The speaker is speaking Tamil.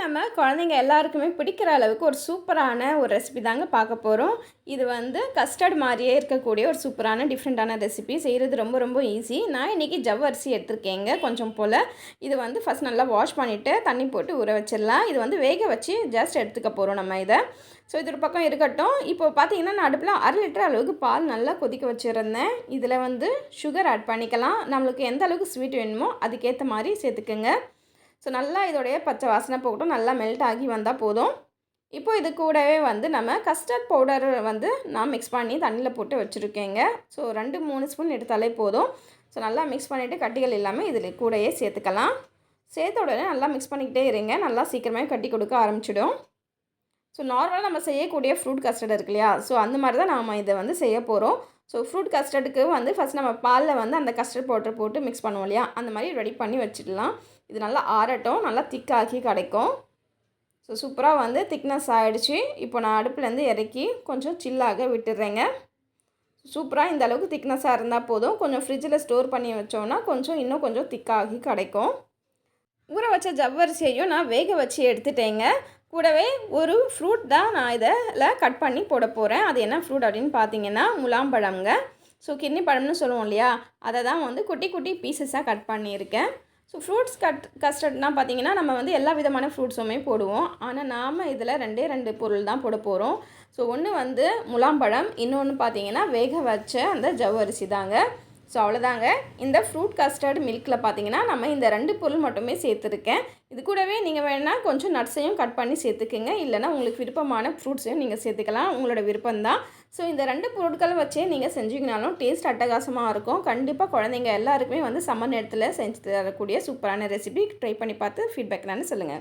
நம்ம குழந்தைங்க எல்லாருக்குமே பிடிக்கிற அளவுக்கு ஒரு சூப்பரான ஒரு ரெசிபி தாங்க பார்க்க போகிறோம் இது வந்து கஸ்டர்ட் மாதிரியே இருக்கக்கூடிய ஒரு சூப்பரான டிஃப்ரெண்ட்டான ரெசிபி செய்கிறது ரொம்ப ரொம்ப ஈஸி நான் இன்றைக்கி ஜவ்வரிசி எடுத்திருக்கேங்க கொஞ்சம் போல். இது வந்து ஃபஸ்ட் நல்லா வாஷ் பண்ணிவிட்டு தண்ணி போட்டு ஊற வச்சிடலாம். இது வந்து வேக வச்சு ஜஸ்ட் எடுத்துக்க போகிறோம் நம்ம இதை. ஸோ இது ஒரு பக்கம் இருக்கட்டும். இப்போ பார்த்தீங்கன்னா நான் அடுப்பில் அரை லிட்டர் அளவுக்கு பால் நல்லா கொதிக்க வச்சுருந்தேன். இதில் வந்து சுகர் ஆட் பண்ணிக்கலாம். நம்மளுக்கு எந்த அளவுக்கு ஸ்வீட் வேணுமோ அதுக்கேற்ற மாதிரி சேர்த்துக்குங்க. ஸோ நல்லா இதோடைய பச்சை வாசனை போகட்டும். நல்லா மெல்ட் ஆகி வந்தால் போதும். இப்போ இது கூடவே வந்து நம்ம கஸ்டர்ட் பவுடர் வந்து நான் மிக்ஸ் பண்ணி தண்ணியில் போட்டு வச்சுருக்கேங்க. ஸோ ரெண்டு மூணு ஸ்பூன் எடுத்தாலே போதும். ஸோ நல்லா மிக்ஸ் பண்ணிவிட்டு கட்டிகள் இல்லாமல் இதில் கூடயே சேர்த்துக்கலாம். சேர்த்த உடனே நல்லா மிக்ஸ் பண்ணிக்கிட்டே இருங்க. நல்லா சீக்கிரமே கட்டி கொடுக்க ஆரம்பிச்சிடும். ஸோ நார்மலாக நம்ம செய்யக்கூடிய ஃப்ரூட் கஸ்டர்ட் இருக்கு இல்லையா? ஸோ அந்த மாதிரி தான் நாம் இதை வந்து செய்ய போகிறோம் ஸோ ஃப்ரூட் கஸ்டர்டுக்கு வந்து ஃபஸ்ட் நம்ம பாலில் வந்து அந்த கஸ்டர்ட் பவுடர் போட்டு மிக்ஸ் பண்ணுவோம் இல்லையா? அந்த மாதிரி ரெடி பண்ணி வச்சிடலாம். இது நல்லா ஆறட்டும் நல்லா திக்காக்கி கிடைக்கும். ஸோ சூப்பராக வந்து திக்னஸ் ஆகிடுச்சு இப்போ நான் அடுப்புலேருந்து இறக்கி கொஞ்சம் சில்லாக விட்டுடுறேங்க. சூப்பராக இந்த அளவுக்கு திக்னஸாக இருந்தால் போதும். கொஞ்சம் ஃப்ரிட்ஜில் ஸ்டோர் பண்ணி வச்சோம்னா கொஞ்சம் இன்னும் கொஞ்சம் திக்காகி கிடைக்கும். ஊற வச்ச ஜவ்வரிசியையும் நான் வேக வச்சு எடுத்துட்டேங்க. கூடவே ஒரு ஃப்ரூட் தான் நான் இதில் கட் பண்ணி போட போகிறேன் அது என்ன ஃப்ரூட் அப்படின்னு பார்த்தீங்கன்னா முலாம்பழம்ங்க. ஸோ கிட்னி பழம்னு சொல்லுவோம் இல்லையா? அதை தான் வந்து குட்டி குட்டி பீசஸாக கட் பண்ணியிருக்கேன். ஸோ ஃப்ரூட்ஸ் கட் கஸ்டர்ட்னால் பார்த்தீங்கன்னா நம்ம வந்து எல்லா விதமான ஃப்ரூட்ஸுமே போடுவோம். ஆனால் நாம் இதில் ரெண்டே ரெண்டு பொருள் தான் போட போகிறோம் ஸோ ஒன்று வந்து முலாம்பழம் இன்னொன்று பார்த்தீங்கன்னா வேக வச்ச அந்த ஜவ்வரிசி தாங்க. ஸோ அவ்வளோதாங்க இந்த ஃப்ரூட் கஸ்டர்டு மில்கில் பார்த்தீங்கன்னா நம்ம இந்த ரெண்டு பொருள் மட்டுமே சேர்த்துருக்கேன். இது கூடவே நீங்கள் வேணால் கொஞ்சம் நட்ஸையும் கட் பண்ணி சேர்த்துக்குங்க. இல்லைனா உங்களுக்கு விருப்பமான ஃப்ரூட்ஸையும் நீங்கள் சேர்த்துக்கலாம். உங்களோட விருப்பம்தான். ஸோ இந்த ரெண்டு பொருட்களை வச்சே நீங்கள் செஞ்சிங்கனாலும் டேஸ்ட் அட்டகாசமாக இருக்கும். கண்டிப்பாக குழந்தைங்க எல்லாருக்குமே வந்து சம்மர் நேரத்தில் செஞ்சு தரக்கூடிய சூப்பரான ரெசிபி ட்ரை பண்ணி பார்த்து ஃபீட்பேக் நான் சொல்லுங்கள்